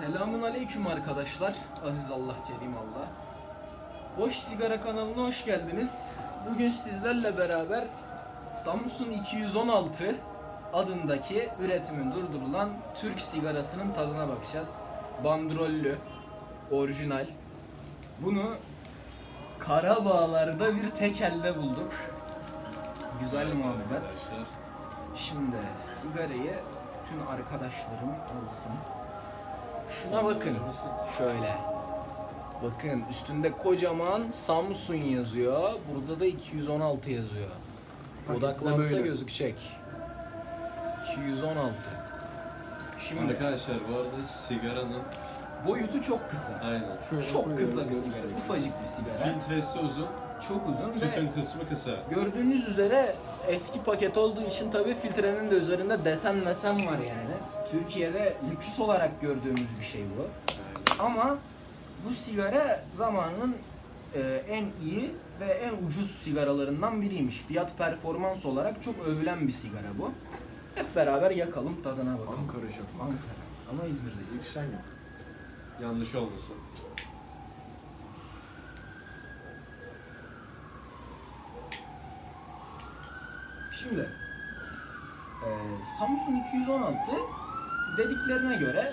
Selamun aleyküm arkadaşlar. Aziz Allah, Kerim Allah. Boş Sigara kanalına hoş geldiniz. Bugün sizlerle beraber Samsun 216 adındaki üretimin durdurulan Türk sigarasının tadına bakacağız. Bandrollü, orijinal. Bunu Karabağlar'da bir tek elde bulduk. Güzel muhabbet. Şimdi sigarayı tüm arkadaşlarım alsın. Şuna bakın. Şöyle. Bakın üstünde kocaman Samsung yazıyor. Burada da 216 yazıyor. Odaklansa böyle. gözükecek. 216. Şimdi Arkadaşlar bu arada sigaranın boyutu çok kısa. aynen Şöyle Çok koyuyorum, kısa bir sigara. görürsün. Ufacık bir sigara. filtresi uzun, Çok uzun ve tütün kısmı kısa. Gördüğünüz üzere eski paket olduğu için tabii filtrenin de üzerinde desen mesen var yani. Türkiye'de lüks olarak gördüğümüz bir şey bu. Ama bu sigara zamanın e, en iyi ve en ucuz sigaralarından biriymiş. Fiyat performans olarak çok övülen bir sigara bu. Hep beraber yakalım tadına bakalım. Ankara şapı. Ankara. Ama İzmir'deyiz. İlk sen yap. Yanlış olmasın. Şimdi e, Samsung 216 dediklerine göre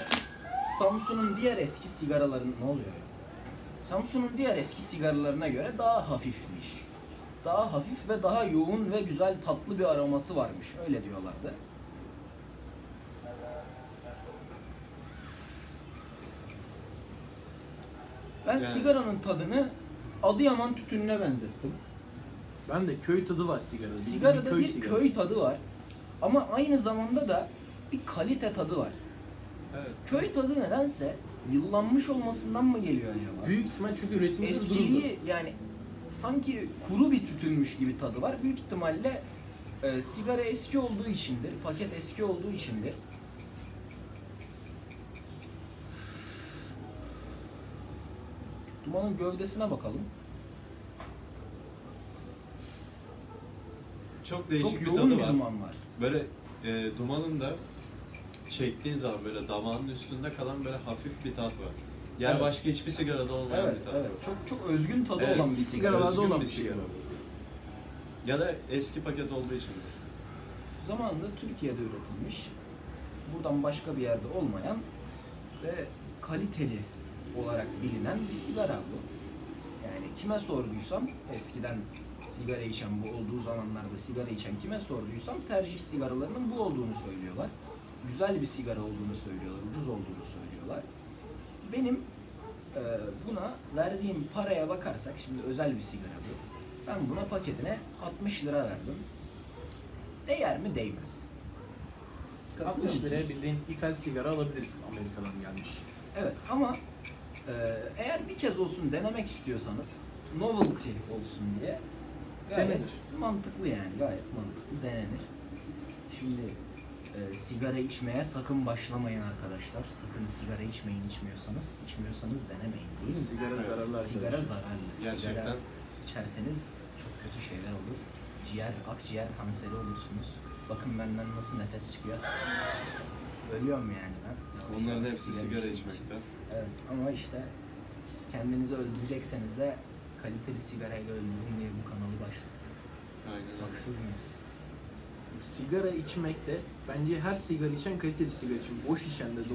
Samsung'un diğer eski sigaraların ne oluyor? Samsung'un diğer eski sigaralarına göre daha hafifmiş. Daha hafif ve daha yoğun ve güzel tatlı bir aroması varmış. Öyle diyorlardı. Ben Yani- sigaranın tadını Adıyaman tütününe benzettim. Ben de köy tadı var sigarada. Sigarada köy bir sigarası. köy tadı var. Ama aynı zamanda da bir kalite tadı var. Evet. Köy tadı nedense yıllanmış olmasından mı geliyor acaba? Büyük ihtimal çünkü üretim hızı durdu. Eskiliği yani sanki kuru bir tütünmüş gibi tadı var. Büyük ihtimalle e, sigara eski olduğu içindir, paket eski olduğu içindir. Dumanın gövdesine bakalım. Çok değişik Çok bir yoğun tadı bir var. duman var. Böyle e, dumanın da çektiğin zaman böyle damağının üstünde kalan böyle hafif bir tat var. Yani Evet. başka hiçbir sigarada olmayan Evet, bir tat evet. Çok çok özgün tadı Evet, olan bir sigaralarda Özgün olan bir şey sigara bu. Ya da eski paket olduğu için. Zamanında Türkiye'de üretilmiş, buradan başka bir yerde olmayan ve kaliteli olarak bilinen bir sigara bu. Yani kime sorduysam, eskiden sigara içen bu olduğu zamanlarda sigara içen kime sorduysam tercih sigaralarının bu olduğunu söylüyorlar. Güzel bir sigara olduğunu söylüyorlar, ucuz olduğunu söylüyorlar. Benim e, buna verdiğim paraya bakarsak, şimdi özel bir sigara bu. Ben buna paketine 60 lira verdim. Değer mi? Değmez. Katılıyor 60 liraya musunuz? bildiğin ithal sigara alabiliriz Amerika'dan gelmiş. Evet ama e, eğer bir kez olsun denemek istiyorsanız novelty olsun diye gayet Denenir. mantıklı yani gayet mantıklı denenir. Şimdi e, sigara içmeye sakın başlamayın arkadaşlar. Sakın sigara içmeyin içmiyorsanız. içmiyorsanız denemeyin değil mi? Sigara Evet. zararlı Sigara arkadaşlar. zararlı. Gerçekten. Sigara içerseniz çok kötü şeyler olur. Ciğer, akciğer kanseri olursunuz. Bakın benden nasıl nefes çıkıyor. Ölüyorum yani ben. Yavaş Onların yavaş hepsi sigara içtiğim için. içmekten. Evet ama işte siz kendinizi öldürecekseniz de kaliteli sigarayla öldürün diye bu kanalı başlattık. Aynen. Haksız mıyız? Sigara içmek de bence her sigara içen kaliteli sigara için. Boş içen de